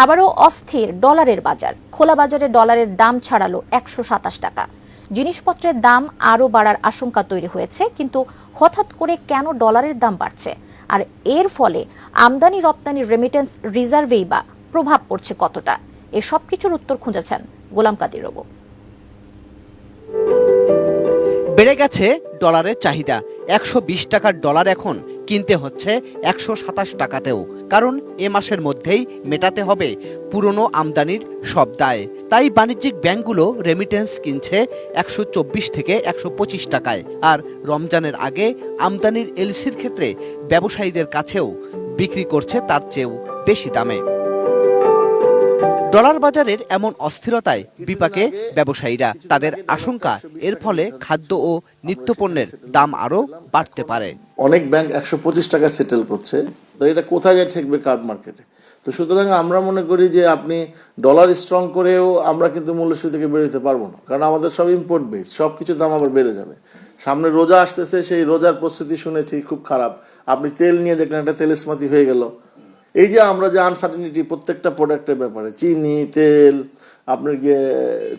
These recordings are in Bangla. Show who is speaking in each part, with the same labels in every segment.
Speaker 1: আবারও অস্থির ডলারের বাজার। খোলা বাজারে ডলারের দাম ছাড়ালো একশো সাতাশ টাকা। জিনিসপত্রের দাম আরও বাড়ার আশঙ্কা তৈরি হয়েছে, কিন্তু হঠাৎ করে কেন ডলারের দাম বাড়ছে? আর এর ফলে আমদানি রপ্তানি রেমিটেন্স রিজার্ভেই বা প্রভাব পড়ছে কতটা? এ সব কিছুর উত্তর খুঁজেছেন গোলাম কাদির রবু
Speaker 2: বেড়ে গেছে ডলারের চাহিদা। একশো বিশ টাকার ডলার এখন কিনতে হচ্ছে একশো সাতাশ টাকাতেও, কারণ এ মাসের মধ্যেই মেটাতে হবে পুরনো আমদানির সব দায়। তাই বাণিজ্যিক ব্যাংকগুলো রেমিটেন্স কিনছে একশো চব্বিশ থেকে একশো পঁচিশ টাকায়, আর রমজানের আগে আমদানির এলসির ক্ষেত্রে ব্যবসায়ীদের কাছেও বিক্রি করছে তার চেয়েও বেশি দামে। ডলার বাজারের এমন অস্থিরতায় বিপাকে ব্যবসায়ীরা তাদের আশঙ্কা, এর ফলে খাদ্য ও নিত্যপণ্যের দাম আরও বাড়তে পারে।
Speaker 3: অনেক ব্যাংক একশো পঁচিশ টাকা সেটেল করছে, তো এটা কোথায় যায় ঠেকবে কার্ড মার্কেটে? তো সুতরাং আমরা মনে করি যে আপনি ডলার স্ট্রং করেও আমরা কিন্তু মূল্যস্ফীতি থেকে বেরোতে পারব না, কারণ আমাদের সব ইম্পোর্ট বেস সব কিছুর দাম আবার বেড়ে যাবে। সামনে রোজা আসতেছে, সেই রোজার প্রস্তুতি শুনেছি, খুব খারাপ। আপনি তেল নিয়ে দেখলেন, একটা তেলস্মাতি হয়ে গেল। এই যে আমরা যে আনসার্টিনিটি প্রত্যেকটা প্রোডাক্টের ব্যাপারে চিনি তেল আপনার গিয়ে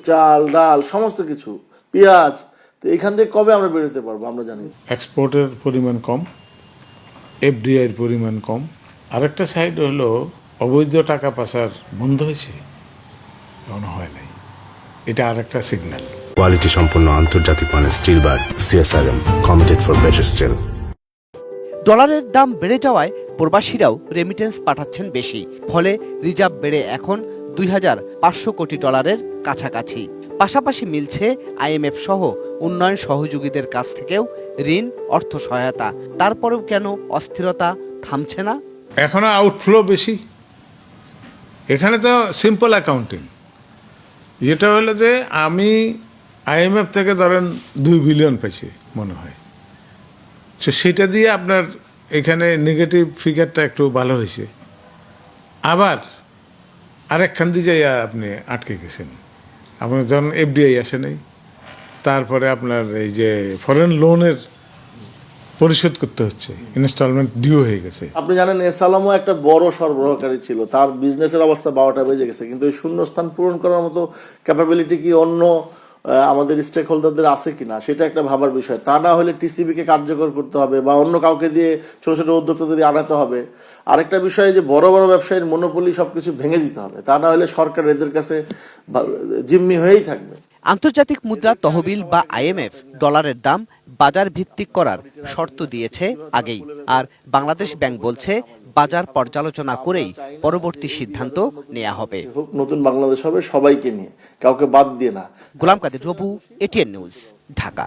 Speaker 3: চাল ডাল সমস্ত কিছু পেঁয়াজ তো এখান থেকে কবে আমরা বেরোতে পারব আমরা জানি
Speaker 4: এক্সপোর্টের পরিমাণ কম এফডিআইয়ের পরিমাণ কম। আরেকটা সাইড হলো অবৈধ টাকা পাচার বন্ধ হয়েছে? এখনও হয় নাই। এটা আরেকটা সিগন্যাল
Speaker 5: কোয়ালিটি সম্পন্ন আন্তর্জাতিক মানের steel bar KSRM committed for better steel
Speaker 2: ডলারের দাম বেড়ে যাওয়ায় প্রবাসীরাও রেমিটেন্স পাঠাচ্ছেন বেশি। ফলে রিজার্ভ বেড়ে এখন দুই হাজার পাঁচশো কোটি ডলারের কাছাকাছি। পাশাপাশি মিলছে আইএমএফ সহ উন্নয়ন সহযোগীদের কাছ থেকেও ঋণ, অর্থ সহায়তা। তারপরেও কেন অস্থিরতা থামছে না?
Speaker 4: এখনও আউটফ্লো বেশি। এখানে তো সিম্পল অ্যাকাউন্টিং যেটা হলো যে আমি আইএমএফ থেকে ধরেন দুই বিলিয়ন পেয়েছি, মনে হয়। তো সেটা দিয়ে আপনার এখানে নেগেটিভ ফিগারটা একটু ভালো হয়েছে। আবার আরেকখান দিয়ে আপনি আটকে গেছেন। আপনার যখন এফডিআই আসে নাই, তারপরে আপনার এই যে ফরেন লোনের পরিশোধ করতে হচ্ছে ইনস্টলমেন্ট ডিউ হয়ে গেছে।
Speaker 3: আপনি জানেন, এসালামও একটা বড় সরবরাহকারী ছিল। তার বিজনেসের অবস্থা বারোটা বেজে গেছে, কিন্তু ওই শূন্যস্থান পূরণ করার মতো ক্যাপাবিলিটি কি অন্য আমাদের স্টেক হোল্ডারদের আছে কিনা, সেটা একটা ভাবার বিষয়। তা না হলে টিসিবিকে কার্যকর করতে হবে বা অন্য কাউকে দিয়ে ছোটো ছোটো উদ্যোক্তাদের আনাতে হবে। আরেকটা বিষয় যে বড় বড় ব্যবসায়ীর মনোপলি সব কিছু ভেঙে দিতে হবে। তা না হলে সরকার এদের কাছে জিম্মি হয়েই থাকবে।
Speaker 2: আন্তর্জাতিক মুদ্রা তহবিল বা আইএমএফ ডলারের দাম বাজার ভিত্তিক করার শর্ত দিয়েছে আগেই। আর বাংলাদেশ ব্যাংক বলছে বাজার পর্যালোচনা করেই পরবর্তী সিদ্ধান্ত নেওয়া হবে।
Speaker 3: নতুন বাংলাদেশ হবে সবাইকে নিয়ে কাউকে বাদ দিয়ে না।
Speaker 2: Golam Kader Robu ATN news Dhaka.